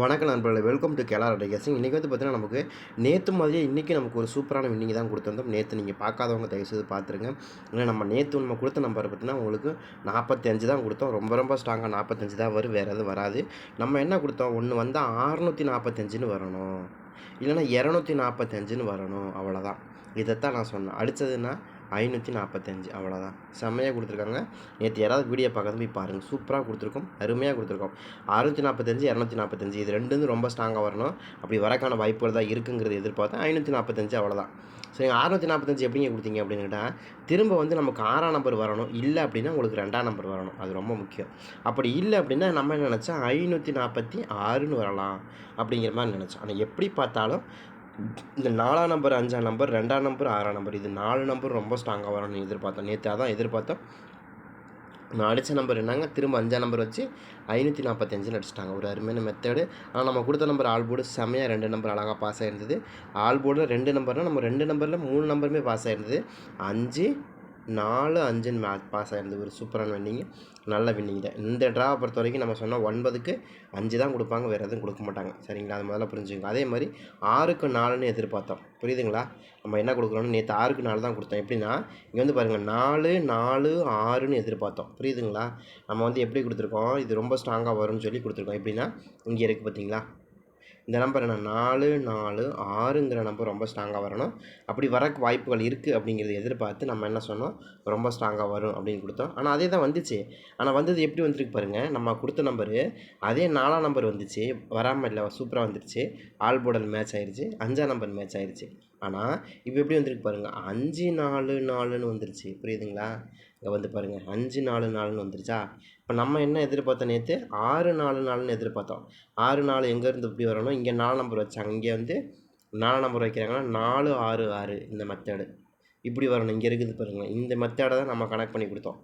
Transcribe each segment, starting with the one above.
வணக்கம் நண்பர்களே welcome to கேலார் கேசிங் இன்றைக்கி வந்து பார்த்தீங்கன்னா நமக்கு நேற்று மாதிரியே இன்றைக்கி நமக்கு ஒரு சூப்பரான வின்னிங் தான் கொடுத்துருந்தோம். நேற்று நீங்கள் பார்க்காதவங்க தயவுசெய்து பார்த்துருங்க ஏன்னா நம்ம நேற்று நம்ம கொடுத்த நம்பர் பார்த்தீங்கன்னா உங்களுக்கு நாற்பத்தஞ்சு தான் கொடுத்தோம். ரொம்ப ரொம்ப ஸ்ட்ராங்காக நாற்பத்தஞ்சு தான் வரும். வேறு எதுவும் வராது. நம்ம என்ன கொடுத்தோம்? ஒன்று வந்தால் அறுநூற்றி நாற்பத்தஞ்சுன்னு வரணும். இல்லைன்னா இரநூத்தி நாற்பத்தஞ்சுன்னு வரணும். அவ்வளோதான் இதைத்தான் நான் சொன்னேன். அடுத்ததுன்னா ஐநூற்றி நாற்பத்தஞ்சு அவ்வளோதான். செம்மையாக கொடுத்துருக்காங்க. நேற்று யாராவது வீடியோ பார்க்காத போய் பாருங்கள் சூப்பராக கொடுத்துருக்கோம். அருமையாக கொடுத்துருக்கோம். அறுநூற்றி நாற்பத்தஞ்சு இரநூத்தி நாற்பத்தஞ்சு இது ரெண்டு வந்து ரொம்ப ஸ்ட்ராங்காக வரணும். அப்படி வரக்கான வாய்ப்புகள் தான் இருக்குங்கிறது எதிர்பார்த்தேன். ஐநூற்றி நாற்பத்தஞ்சு அவ்வளோதான். சரி அறுநூற்றி நாற்பத்தஞ்சு எப்படிங்க கொடுத்தீங்க அப்படின்னு கேட்டால் திரும்ப வந்து நமக்கு ஆறாம் நம்பர் வரணும். இல்லை அப்படின்னா உங்களுக்கு ரெண்டாம் நம்பர் வரணும். அது ரொம்ப முக்கியம். அப்படி இல்லை அப்படின்னா நம்ம என்ன நினச்சா ஐநூற்றி நாற்பத்தி ஆறுன்னு வரலாம் அப்படிங்கிற மாதிரி நினச்சோம். ஆனால் எப்படி பார்த்தாலும் இந்த நாலாம் நம்பர் அஞ்சாம் நம்பர் ரெண்டாம் நம்பர் ஆறாம் நம்பர் இது நாலு நம்பர் ரொம்ப ஸ்ட்ராங்காக வரும்னு எதிர்பார்த்தோம். நேற்று அதான் எதிர்பார்த்தோம். நான் அடித்த நம்பர் என்னங்க? திரும்ப அஞ்சாம் நம்பர் வச்சு ஐநூற்றி நாற்பத்தஞ்சில் அடிச்சிட்டாங்க. ஒரு அருமையான மெத்தடு ஆனால் நம்ம கொடுத்த நம்பர் ஆல் போர்டு செம்மையாக ரெண்டு நம்பர் அழகாக பாஸ் ஆகிருந்தது ஆல் போர்டில் ரெண்டு நம்பர்னால் நம்ம ரெண்டு நம்பரில் மூணு நம்பருமே பாஸ் ஆகிருந்தது அஞ்சு நாலு அஞ்சுன்னு மே பாஸ் ஆகிருந்தது ஒரு சூப்பரான வின்னிங் நல்ல வின்னிங் தான். இந்த ட்ராவை பொறுத்த வரைக்கும் நம்ம சொன்னால் ஒன்பதுக்கு அஞ்சு தான் கொடுப்பாங்க. வேறு எதுவும் கொடுக்க மாட்டாங்க. சரிங்களா? அது முதல்ல புரிஞ்சுங்க அதே மாதிரி ஆறுக்கு நாலுன்னு எதிர்பார்த்தோம். புரியுதுங்களா? நம்ம என்ன கொடுக்குறோன்னு நேற்று ஆறுக்கு நாலு தான் கொடுத்தோம். எப்படின்னா இங்கே வந்து பாருங்கள் நாலு நாலு ஆறுன்னு எதிர்பார்த்தோம். புரியுதுங்களா? நம்ம வந்து எப்படி கொடுத்துருக்கோம்? இது ரொம்ப ஸ்ட்ராங்காக வரும்னு சொல்லி கொடுத்துருக்கோம். எப்படின்னா இங்கே இருக்குது பார்த்தீங்களா இந்த நம்பர் என்ன? நாலு நாலு ஆறுங்கிற நம்பர் ரொம்ப ஸ்ட்ராங்காக வரணும். அப்படி வரக்கு வாய்ப்புகள் இருக்குது அப்படிங்கிறத எதிர்பார்த்து நம்ம என்ன சொன்னோம்? ரொம்ப ஸ்ட்ராங்காக வரும் அப்படின்னு கொடுத்தோம். ஆனால் அதே தான் வந்துச்சு. ஆனால் வந்தது எப்படி வந்துருக்கு பாருங்கள் நம்ம கொடுத்த நம்பரு அதே நாலாம் நம்பர் வந்துச்சு. வராமல் இல்லை சூப்பராக வந்துருச்சு. ஆல் போடல் மேட்ச் ஆயிடுச்சு அஞ்சாம் நம்பர் மேட்ச் ஆயிடுச்சு ஆனால் இப்போ எப்படி வந்திருக்கு பாருங்கள் அஞ்சு நாலு நாலுன்னு வந்துருச்சு. புரியுதுங்களா? இங்கே வந்து பாருங்கள் அஞ்சு நாலு நாலுன்னு வந்துருச்சா? இப்போ நம்ம என்ன எதிர்பார்த்தோம் நேற்று ஆறு நாலு நாலுன்னு எதிர்பார்த்தோம். ஆறு நாலு எங்கேருந்து இப்படி வரணும்? இங்கே நாலு நம்பர் வச்சாங்க இங்கே வந்து நாலு நம்பர் வைக்கிறாங்கன்னா நாலு ஆறு ஆறு இந்த மெத்தேடு இப்படி வரணும். இங்கே இருக்குது பாருங்கள் இந்த மெத்தேடை தான் நம்ம கனெக்ட் பண்ணி கொடுத்தோம்.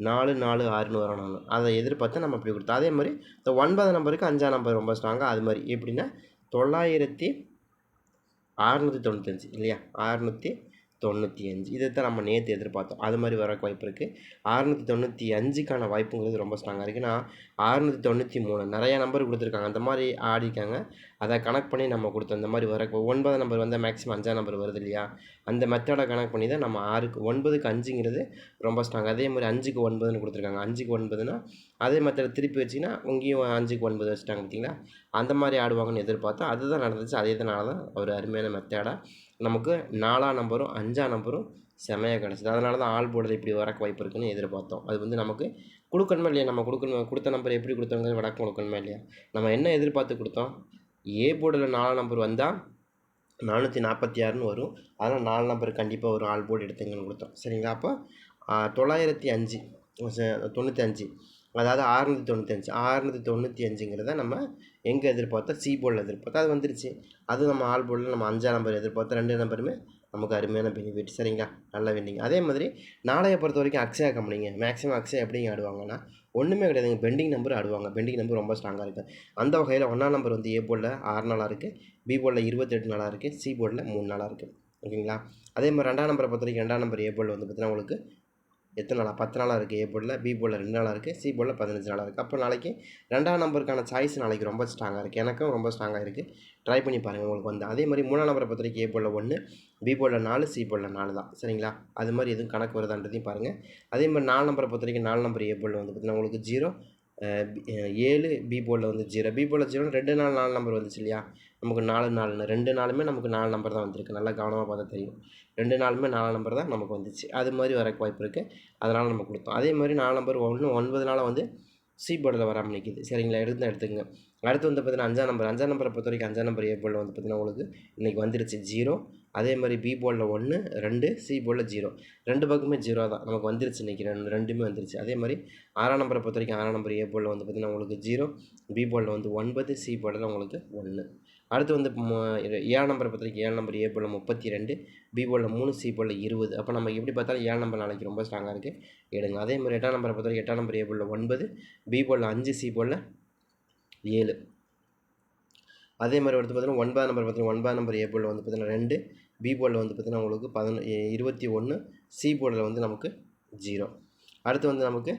நாலு நாலு ஆறுன்னு வரணும்னு அதை எதிர்பார்த்து நம்ம இப்படி கொடுத்தோம். அதே மாதிரி இந்த ஒன்பது நம்பருக்கு அஞ்சாம் நம்பர் ரொம்ப ஸ்ட்ராங்காக அது மாதிரி. எப்படின்னா தொள்ளாயிரத்தி அறநூற்றி தொண்ணூத்தஞ்சு இல்லையா? அறநூற்றி தொண்ணூற்றி அஞ்சு. இதை தான் நம்ம நேற்று எதிர்பார்த்தோம். அது மாதிரி வர வாய்ப்பு இருக்குது அறநூற்றி தொண்ணூற்றி அஞ்சுக்கான வாய்ப்புங்கிறது ரொம்ப ஸ்ட்ராங்காக இருக்குது நான் அறநூற்றி தொண்ணூற்றி மூணு. நிறையா நம்பர் கொடுத்துருக்காங்க. அந்த மாதிரி ஆடிக்காங்க அதை கனெக்ட் பண்ணி நம்ம கொடுத்தோம். இந்த மாதிரி வர ஒன்பது நம்பர் வந்து மேக்ஸிமம் அஞ்சாம் நம்பர் வருது இல்லையா? அந்த மெத்தடை கனெக்ட் பண்ணி தான் நம்ம ஆறுக்கு ஒன்பதுக்கு அஞ்சுங்கிறது ரொம்ப ஸ்ட்ராங் அதே மாதிரி அஞ்சுக்கு ஒன்பதுன்னு கொடுத்துருக்காங்க. அஞ்சுக்கு ஒன்பதுன்னா அதே மெத்தடை திருப்பி வச்சிங்கன்னா உங்கேயும் அஞ்சுக்கு ஒன்பது வச்சுட்டாங்க பார்த்தீங்களா? அந்த மாதிரி ஆடுவாங்கன்னு எதிர்பார்த்தோம் அதுதான் நடந்துச்சு. அதே தான் ஒரு அருமையான மெத்தடாக நமக்கு நாலாம் நம்பரும் அஞ்சாம் நம்பரும் செமையாக கிடச்சிது. அதனால தான் ஆள் போடுறது இப்படி வரக்கு வாய்ப்பு இருக்குன்னு எதிர்பார்த்தோம். அது வந்து நமக்கு கொடுக்கணுமா இல்லையா? நம்ம கொடுக்கணும் கொடுத்த நம்பர் எப்படி கொடுத்தோங்கிறது வடக்கு கொடுக்கணுமா இல்லையா? நம்ம என்ன எதிர்பார்த்து கொடுத்தோம்? ஏ போர்டில் நாலாம் நம்பர் வந்தால் நானூற்றி நாற்பத்தி ஆறுன்னு வரும். அதனால் நாலு நம்பர் கண்டிப்பாக ஒரு ஆள் போர்டு எடுத்துங்கன்னு கொடுத்தோம். சரிங்களா? அப்போ தொள்ளாயிரத்தி அஞ்சு தொண்ணூற்றி அஞ்சு. அதாவது ஆறுநூற்றி தொண்ணூத்தஞ்சு ஆறுநூற்றி தொண்ணூற்றி அஞ்சுங்கிறத நம்ம எங்கே எதிர்பார்த்தோம்? சி போர்டில் எதிர்பார்த்தோம். அது வந்துருச்சு. அது நம்ம ஆல் போர்டில் நம்ம அஞ்சாம் நம்பர் எதிர்பார்த்தோம். ரெண்டு நம்பருமே நமக்கு அருமையான பெனிஃபிட் சரிங்களா? நல்ல வின்னிங் அதே மாதிரி நாளைய பொறுத்த வரைக்கும் அக்ஷயா கம்பெனிங்க மேக்ஸிமம் அக்ஷயா எப்படிங்க ஆடுவாங்கன்னா ஒன்றுமே கிடையாதுங்க பெண்டிங் நம்பர் ஆடுவாங்க. பெண்டிங் நம்பர் ரொம்ப ஸ்ட்ராங்காக இருக்குது அந்த வகையில் ஒன்றாம் நம்பர் வந்து ஏ போர்டில் ஆறு நாளாக இருக்குது பி போர்டில் இருபத்தெட்டு நாளாக இருக்குது சி போர்டில் மூணு நாளாக இருக்குது ஓகேங்களா? அதே மாதிரி ரெண்டாம் நம்பரை பொறுத்த வரைக்கும் ரெண்டாம் நம்பர் ஏ போர்டில் வந்து பார்த்தீங்கன்னா உங்களுக்கு எத்தனை நாளாக பத்து நாளாக இருக்குது ஏ போர்டில் பி போர்டில் ரெண்டு நாளாக இருக்குது சி போர்டில் பதினஞ்சு நாளாக இருக்குது அப்போ நாளைக்கு ரெண்டாம் நம்பருக்கான சாய்ஸ் நாளைக்கு ரொம்ப ஸ்ட்ராங்காக இருக்குது எனக்கும் ரொம்ப ஸ்ட்ராங்காக இருக்குது ட்ரை பண்ணி பாருங்கள் உங்களுக்கு வந்து. அதே மாதிரி மூணாம் நம்பரை பொறுத்த வரைக்கும் ஏ போர்டில் ஒன்று பி போர்டில் நாலு சி போர்டில் நாலு தான். சரிங்களா? அது மாதிரி எதுவும் கணக்கு வருதான்றதையும் பாருங்கள் அதே மாதிரி நாலு நம்பரை பொறுத்த வரைக்கும் நாலு நம்பர் ஏ போர்டில் வந்து பார்த்திங்கன்னா உங்களுக்கு ஜீரோ ஏழு பி போர்டில் வந்து ஜீரோ பி போர்டில் ஜீரோ ரெண்டு நாள் நாலு நம்பர் வந்துச்சு இல்லையா? நமக்கு நாலு நாலுன்னு ரெண்டு நாளுமே நமக்கு நாலு நம்பர் தான் வந்திருக்கு. நல்லா கவனமாக பார்த்தா தெரியும். ரெண்டு நாளுமே நாலு நம்பர் தான் நமக்கு வந்துச்சு. அது மாதிரி வரக்கு வாய்ப்பு இருக்குது அதனால் நம்ம கொடுத்தோம். அதே மாதிரி நாலு நம்பர் ஒன்று ஒன்பது நாளாக வந்து சி போர்டில் வராமல் நிற்கிது சரிங்களா? எடுத்து எடுத்துங்க அடுத்து வந்து பார்த்தீங்கன்னா அஞ்சாம் நம்பர் அஞ்சாம் நம்பரை பொறுத்த வரைக்கும் அஞ்சாம் நம்பர் ஏ போர்டில் வந்து பார்த்தீங்கன்னா உங்களுக்கு இன்றைக்கி வந்துருச்சு ஜீரோ அதே மாதிரி பி போர்டில் ஒன்று ரெண்டு சி போர்டில் ஜீரோ ரெண்டு பக்கமே ஜீரோ தான். நமக்கு வந்துருச்சு இன்றைக்கி ரெண்டு ரெண்டுமே வந்துருச்சு. அதே மாதிரி ஆறாம் நம்பரை பொறுத்த வரைக்கும் ஆறாம் நம்பர் ஏ போர்டில் வந்து பார்த்திங்கன்னா உங்களுக்கு ஜீரோ பி போர்டில் வந்து ஒன்பது சி போர்டில் உங்களுக்கு ஒன்று அடுத்து வந்து ஏழு நம்பரை பொறுத்த ஏழு நம்பர் ஏ போல் முப்பத்தி ரெண்டு பி போல் மூணு சி போல் இருபது. அப்போ நம்ம எப்படி பார்த்தாலும் ஏழு நம்பர் நாளைக்கு ரொம்ப ஸ்ட்ராங்காக இருக்குது எடுங்க. அதே மாதிரி எட்டாம் நம்பரை பொறுத்த எட்டாம் நம்பர் ஏ போல் ஒன்பது பி போல் அஞ்சு சி போல் ஏழு. அதே மாதிரி வந்து பார்த்தீங்கன்னா ஒன்பதாம் நம்பர் பார்த்தீங்கன்னா ஒன்பதாம் நம்பர் ஏ போல் வந்து பார்த்தீங்கன்னா ரெண்டு பி போர்டில் வந்து பார்த்தீங்கன்னா உங்களுக்கு பதினொன்று இருபத்தி ஒன்று சி போலில் வந்து நமக்கு ஜீரோ அடுத்து வந்து நமக்கு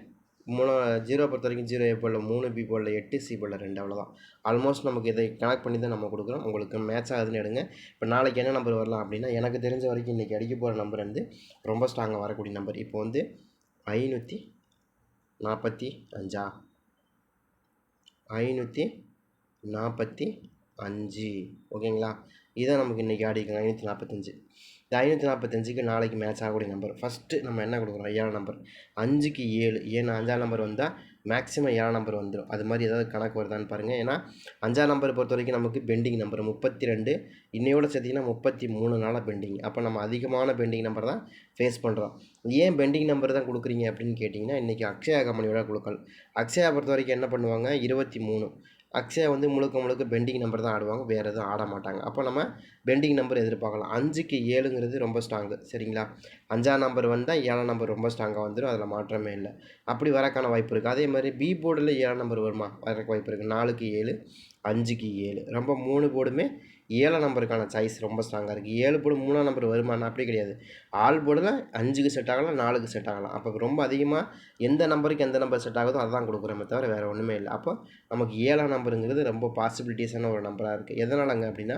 மூணு ஜீரோ பொறுத்த வரைக்கும் ஜீரோ ஏ போடல மூணு பி போடல எட்டு சி போடல ரெண்டு அவ்வளோதான் ஆல்மோஸ்ட் நமக்கு இதை கனெக்ட் பண்ணி தான் நம்ம கொடுக்குறோம். உங்களுக்கு மேட்ச் ஆகுதுன்னு எடுங்க. இப்போ நாளைக்கு என்ன நம்பர் வரலாம் அப்படின்னா எனக்கு தெரிஞ்ச வரைக்கும் இன்றைக்கி அடிக்க போகிற நம்பர் வந்து ரொம்ப ஸ்ட்ராங்காக வரக்கூடிய நம்பர் இப்போ வந்து ஐநூற்றி நாற்பத்தி அஞ்சா? ஐநூற்றி நாற்பத்தி அஞ்சு. ஓகேங்களா? இதான் நமக்கு இன்றைக்கி ஆடிக்கலாம் ஐநூற்றி நாற்பத்தஞ்சு இந்த ஐநூற்றி நாற்பத்தஞ்சுக்கு நாளைக்கு மேட்ச் ஆகக்கூடிய நம்பர் ஃபஸ்ட்டு நம்ம என்ன கொடுக்குறோம்? ஏழாம் நம்பர் அஞ்சுக்கு ஏழு. ஏன்னா அஞ்சாம் நம்பர் வந்தால் மேக்ஸிமம் ஏழாம் நம்பர் வந்துடும் அது மாதிரி ஏதாவது கணக்கு வருதான்னு பாருங்கள் ஏன்னா அஞ்சாம் நம்பர் பொறுத்த வரைக்கும் நமக்கு பெண்டிங் நம்பர் முப்பத்தி ரெண்டு இன்னையோட சேர்த்திங்கன்னா முப்பத்தி மூணு நாளாக பெண்டிங் அப்போ நம்ம அதிகமான பெண்டிங் நம்பர் தான் ஃபேஸ் பண்ணுறோம் ஏன் பெண்டிங் நம்பர் தான் கொடுக்குறீங்க அப்படின்னு கேட்டிங்கன்னா இன்றைக்கி அக்ஷயா கம்பெனியோட கொடுக்கல் அக்ஷயா பொறுத்த வரைக்கும் என்ன பண்ணுவாங்க? இருபத்தி மூணு அக்ஷயா வந்து முழுக்க முழுக்க பெண்டிங் நம்பர் தான் ஆடுவாங்க. வேறு எதுவும் ஆட மாட்டாங்க. அப்போ நம்ம பெண்டிங் நம்பர் எதிர்பார்க்கலாம். அஞ்சுக்கு ஏழுங்கிறது ரொம்ப ஸ்ட்ராங்கு சரிங்களா? அஞ்சாம் நம்பர் வந்தால் ஏழாம் நம்பர் ரொம்ப ஸ்ட்ராங்காக வந்துடும் அதில் மாற்றமே இல்லை. அப்படி வரக்கான வாய்ப்பு இருக்குது அதே மாதிரி பி போர்டில் ஏழாம் நம்பர் வருமா? வரக்கு வாய்ப்பு இருக்குது நாலுக்கு ஏழு. அஞ்சுக்கு ஏழு. ரொம்ப மூணு போர்டுமே ஏழாம் நம்பருக்கான சாய்ஸ் ரொம்ப ஸ்ட்ராங்காக இருக்குது ஏழு போர்டு மூணாம் நம்பர் வருமானம் அப்படி கிடையாது. ஆள் போர்டில் அஞ்சுக்கு செட் ஆகலாம் நாலுக்கு செட் ஆகலாம். அப்போ ரொம்ப அதிகமாக எந்த நம்பருக்கு எந்த நம்பர் செட் ஆகுதோ அதான் கொடுக்குறோமே தவிர வேறு ஒன்றுமே இல்லை. அப்போ நமக்கு ஏழாம் நம்பருங்கிறது ரொம்ப பாசிபிலிட்டிஸான ஒரு நம்பராக இருக்குது எதனாலங்க அப்படின்னா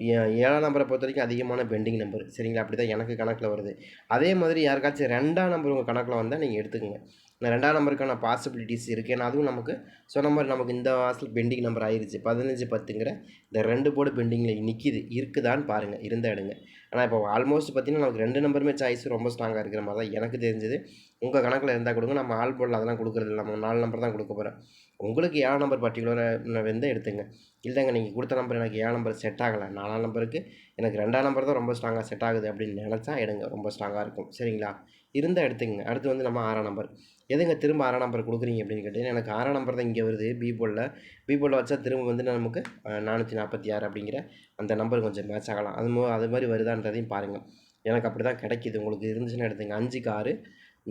ஏ- ஏழாம் நம்பரை பொறுத்த வரைக்கும் அதிகமான பெண்டிங் நம்பர் சரிங்களா? அப்படி தான் எனக்கு கணக்கில் வருது. அதே மாதிரி யாருக்காச்சும் ரெண்டாம் நம்பர் உங்கள் கணக்கில் வந்தால் நீங்கள் எடுத்துக்கோங்க. இந்த ரெண்டாம் நம்பருக்கான பாசிபிலிட்டிஸ் இருக்குது ஏன்னா அதுவும் நமக்கு சொன்ன மாதிரி நமக்கு இந்த மாதத்தில் பெண்டிங் நம்பர் ஆயிடுச்சு பதினஞ்சு பத்துங்கிற இந்த ரெண்டு போர்டு பெண்டிங்கில் நிற்கிது இருக்குதான்னு பாருங்கள் இருந்த எடுங்க. ஆனால் இப்போ ஆல்மோஸ்ட் பார்த்தீங்கன்னா நமக்கு ரெண்டு நம்பருமே சாய்ஸ் ரொம்ப ஸ்ட்ராங்காக இருக்கிற மாதிரி தான் எனக்கு தெரிஞ்சது. உங்கள் கணக்கில் இருந்தால் கொடுங்க. நம்ம ஆல் போர்டில் அதெல்லாம் கொடுக்குறது இல்லை. நம்ம நாலு நம்பர் தான் கொடுக்க போகிறேன் உங்களுக்கு ஏழாம் நம்பர் பர்டிகுலராக வந்து எடுத்துங்க. இல்லைங்க நீங்கள் கொடுத்த நம்பர் எனக்கு ஏழாம் நம்பர் செட் ஆகலை. நாலாம் நம்பருக்கு எனக்கு ரெண்டாம் நம்பர் தான் ரொம்ப ஸ்ட்ராங்காக செட் ஆகுது அப்படின்னு நினச்சா எடுங்க. ரொம்ப ஸ்ட்ராங்காக இருக்கும். சரிங்களா? இருந்தால் எடுத்துங்க அடுத்து வந்து நம்ம ஆறாம் நம்பர் எதுங்க திரும்ப ஆறாம் நம்பர் கொடுக்குறீங்க அப்படின்னு கேட்டீங்கன்னா எனக்கு ஆறாம் நம்பர் தான் இங்கே வருது. பி போர்டில் பி வச்சா திரும்ப வந்து நமக்கு நானூற்றி நாற்பத்தி ஆறு அப்படிங்கிற அந்த நம்பர் கொஞ்சம் மேட்ச் ஆகலாம். அது மூ அது மாதிரி வருதான்றதையும் பாருங்கள் எனக்கு அப்படி தான் கிடைக்கிது. உங்களுக்கு இருந்துச்சுன்னா எடுத்துங்க அஞ்சுக்கு ஆறு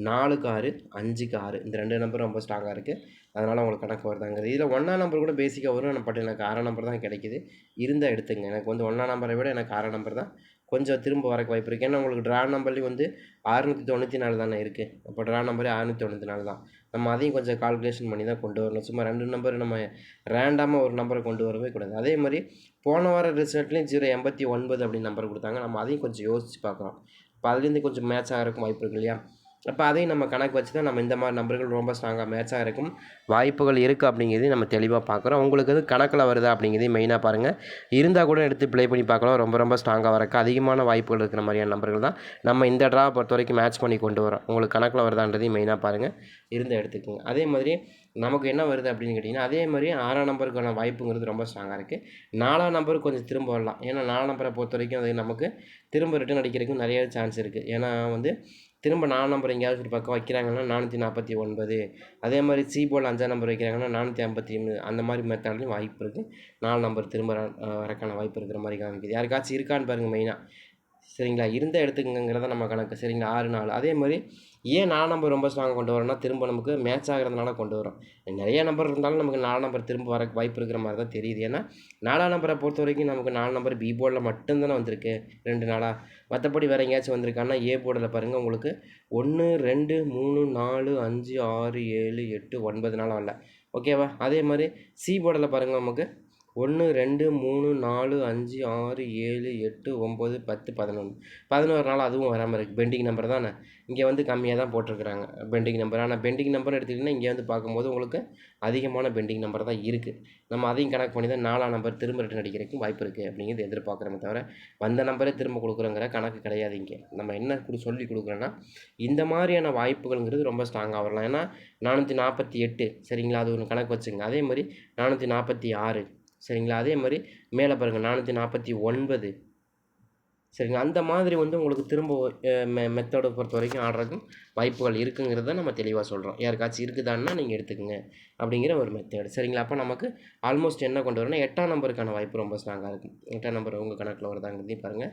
நாலுக்கு ஆறு அஞ்சுக்கு ஆறு. இந்த ரெண்டு நம்பரும் ரொம்ப ஸ்ட்ராங்காக இருக்குது அதனால் உங்களுக்கு கணக்கு வருதாங்கிறது. இதில் ஒன்றாம் நம்பர் கூட பேசிக்காக வரும் பட் எனக்கு ஆறாம் நம்பர் தான் கிடைக்கிது. இருந்தால் எடுத்துங்க எனக்கு வந்து ஒன்றாம் நம்பரை விட எனக்கு ஆறாம் நம்பர் தான் கொஞ்சம் திரும்ப வரக்கு வாய்ப்பு இருக்குது ஏன்னா உங்களுக்கு ட்ரா நம்பர்லேயும் வந்து அறுநூற்றி தொண்ணூற்றி நாலு தானே இருக்குது அப்போ ட்ரா நம்பரே அறுநூற்றி தொண்ணூற்றி நாலு தான். நம்ம அதையும் கொஞ்சம் கால்குலேஷன் பண்ணி தான் கொண்டு வரணும். சும்மா ரெண்டு நம்பர் நம்ம ரேண்டமாக ஒரு நம்பரை கொண்டு வரவே கூடாது. அதே மாதிரி போன வார ரிசல்ட்லேயும் ஜீரோ எண்பத்தி ஒன்பது அப்படின்னு நம்பர் கொடுத்தாங்க. நம்ம அதையும் கொஞ்சம் யோசித்து பார்க்குறோம் இப்போ அதுலேருந்து கொஞ்சம் மேட்ச் ஆகிறக்கும் வாய்ப்பு இருக்கு இல்லையா? அப்போ அதையும் நம்ம கணக்கு வச்சு தான் நம்ம இந்த மாதிரி நம்பர்கள் ரொம்ப ஸ்ட்ராங்காக மேட்ச் இருக்கும். வாய்ப்புகள் இருக்குது அப்படிங்கிறதையும் நம்ம தெளிவாக பார்க்குறோம் உங்களுக்கு அது கணக்கில் வருதா அப்படிங்கிறதையும் மெயினாக பாருங்கள் இருந்தால் கூட எடுத்து ப்ளே பண்ணி பார்க்கலாம். ரொம்ப ரொம்ப ஸ்ட்ராங்காக வரக்கு அதிகமான வாய்ப்புகள் இருக்கிற மாதிரியான நம்பர்கள் தான் நம்ம இந்த ட்ரா பொறுத்த வரைக்கும் மேட்ச் பண்ணி கொண்டு வரோம் உங்களுக்கு கணக்கில் வருதான்றதையும் மெயினாக பாருங்கள் இருந்தால் எடுத்துக்கோங்க. அதே மாதிரி நமக்கு என்ன வருது அப்படின்னு கேட்டிங்கன்னா அதே மாதிரி ஆறாம் நம்பருக்கான வாய்ப்புங்கிறது ரொம்ப ஸ்ட்ராங்காக இருக்குது நாலாம் நம்பர் கொஞ்சம் திரும்ப வரலாம். ஏன்னா நாலாம் நம்பரை பொறுத்த வரைக்கும் அது நமக்கு திரும்ப ரிட்டர்ன் அடிக்கிறதுக்கு நிறைய சான்ஸ் இருக்குது ஏன்னா வந்து திரும்ப நாலு நம்பர் எங்கேயாவது ஒரு பக்கம் வைக்கிறாங்கன்னா நானூற்றி நாற்பத்தி ஒன்பது. அதே மாதிரி சி போல் அஞ்சாம் நம்பர் வைக்கிறாங்கன்னா நானூற்றி ஐம்பத்தி ஒன்று அந்த மாதிரி மெத்தட்லையும் வாய்ப்பு இருக்குது நாலு நம்பர் திரும்ப வரக்கான வாய்ப்பு இருக்கிற மாதிரி காமிக்குது. யாருக்காச்சும் இருக்கான்னு பாருங்கள் மெயினாக சரிங்களா? இருந்த எடுத்துக்கங்கிறத நம்ம கணக்கு. சரிங்களா? ஆறு நாலு. அதே மாதிரி ஏன் நாலு நம்பர் ரொம்ப ஸ்ட்ராங்காக கொண்டு வரோம்னா திரும்ப நமக்கு மேட்ச் ஆகிறதுனால கொண்டு வரோம். நிறைய நம்பர் இருந்தாலும் நமக்கு நாலு நம்பர் திரும்ப வர வாய்ப்பு இருக்கிற மாதிரி தான் தெரியுது. ஏன்னா நாலாம் நம்பரை பொறுத்த வரைக்கும் நமக்கு நாலு நம்பர் பி போர்டில் மட்டும்தானே வந்திருக்கு. ரெண்டு நாளாக மற்றபடி வேறு எங்கேயாச்சும் வந்திருக்கான்னா ஏ போர்டில் பாருங்கள் உங்களுக்கு ஒன்று ரெண்டு மூணு நாலு அஞ்சு ஆறு ஏழு எட்டு ஒன்பது நாளாக வரல. ஓகேவா அதே மாதிரி சி போர்டில் பாருங்கள் நமக்கு ஒன்று ரெண்டு மூணு நாலு அஞ்சு ஆறு ஏழு எட்டு ஒம்பது பத்து பதினொன்று. பதினோரு நாள் அதுவும் வராமல் இருக்குது பெண்டிங் நம்பர் தானே? இங்கே வந்து கம்மியாக தான் போட்டிருக்கிறாங்க. Pending number. ஆனால் பெண்டிங் நம்பர் எடுத்துக்கிட்டிங்கன்னா இங்கே வந்து பார்க்கும்போது உங்களுக்கு அதிகமான பெண்டிங் நம்பர் தான் இருக்குது நம்ம அதையும் கணக்கு பண்ணி தான் நாலாம் நம்பர் திரும்ப ரிட்டன் அடிக்கிறதுக்கும் வாய்ப்பு இருக்குது அப்படிங்கிறது எதிர்பார்க்குறோமே தவிர வந்த நம்பரே திரும்ப கொடுக்குறோங்கிற கணக்கு கிடையாது இங்கே. நம்ம என்ன கொடு சொல்லி கொடுக்குறோன்னா இந்த மாதிரியான வாய்ப்புகள்ங்கிறது ரொம்ப ஸ்ட்ராங்காக வரலாம். ஏன்னா நானூற்றி நாற்பத்தி எட்டு சரிங்களா? அது ஒன்று கணக்கு வச்சுங்க அதே மாதிரி நானூற்றி நாற்பத்தி ஆறு சரிங்களா? அதே மாதிரி மேலே பாருங்கள் நானூற்றி நாற்பத்தி ஒன்பது. சரிங்களா அந்த மாதிரி வந்து உங்களுக்கு திரும்ப மெ மெத்தடை பொறுத்த வரைக்கும் ஆடுறதுக்கும் வாய்ப்புகள் இருக்குங்கிறத நம்ம தெளிவாக சொல்கிறோம் யாருக்காச்சும் இருக்குதான்னா நீங்கள் எடுத்துக்கங்க அப்படிங்கிற ஒரு மெத்தட் சரிங்களா? அப்போ நமக்கு ஆல்மோஸ்ட் என்ன கொண்டு வரணும் எட்டாம் நம்பருக்கான வாய்ப்பு ரொம்ப ஸ்ட்ராங்காக இருக்கும் எட்டாம் நம்பர் உங்கள் கணக்கில் வருதாங்கிறதையும் பாருங்கள்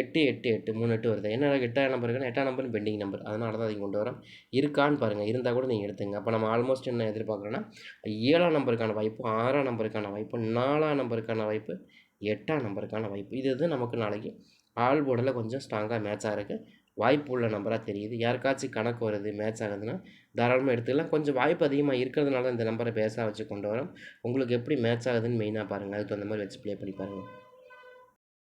எட்டு எட்டு எட்டு மூணு எட்டு வருது. என்ன எட்டாம் நம்பருக்குன்னா எட்டாம் நம்பர் பெண்டிங் நம்பர் அதனால தான் அதை கொண்டு வரோம் இருக்கான்னு பாருங்கள் இருந்தால் கூட நீங்கள் எடுத்துங்க. அப்போ நம்ம ஆல்மோஸ்ட் என்ன எதிர்பார்க்குறோன்னா ஏழாம் நம்பருக்கான வாய்ப்பு ஆறாம் நம்பருக்கான வாய்ப்பு நாலாம் நம்பருக்கான வாய்ப்பு எட்டாம் நம்பருக்கான வாய்ப்பு. இது இது நமக்கு நாளைக்கு ஆல் போர்டில் கொஞ்சம் ஸ்ட்ராங்காக மேட்ச் இருக்குது வாய்ப்பு உள்ள நம்பராக தெரியுது. யாருக்காச்சும் கணக்கு வருது மேட்ச் ஆகுதுன்னா தாராளமாக எடுத்துக்கலாம். கொஞ்சம் வாய்ப்பு அதிகமாக இருக்கிறதுனால இந்த நம்பரை பேஸாக வச்சு கொண்டு வரோம். உங்களுக்கு எப்படி மேட்ச் ஆகுதுன்னு மெயினாக பாருங்கள் அதுக்கு தகுந்த மாதிரி வச்சு ப்ளே பண்ணி பாருங்கள்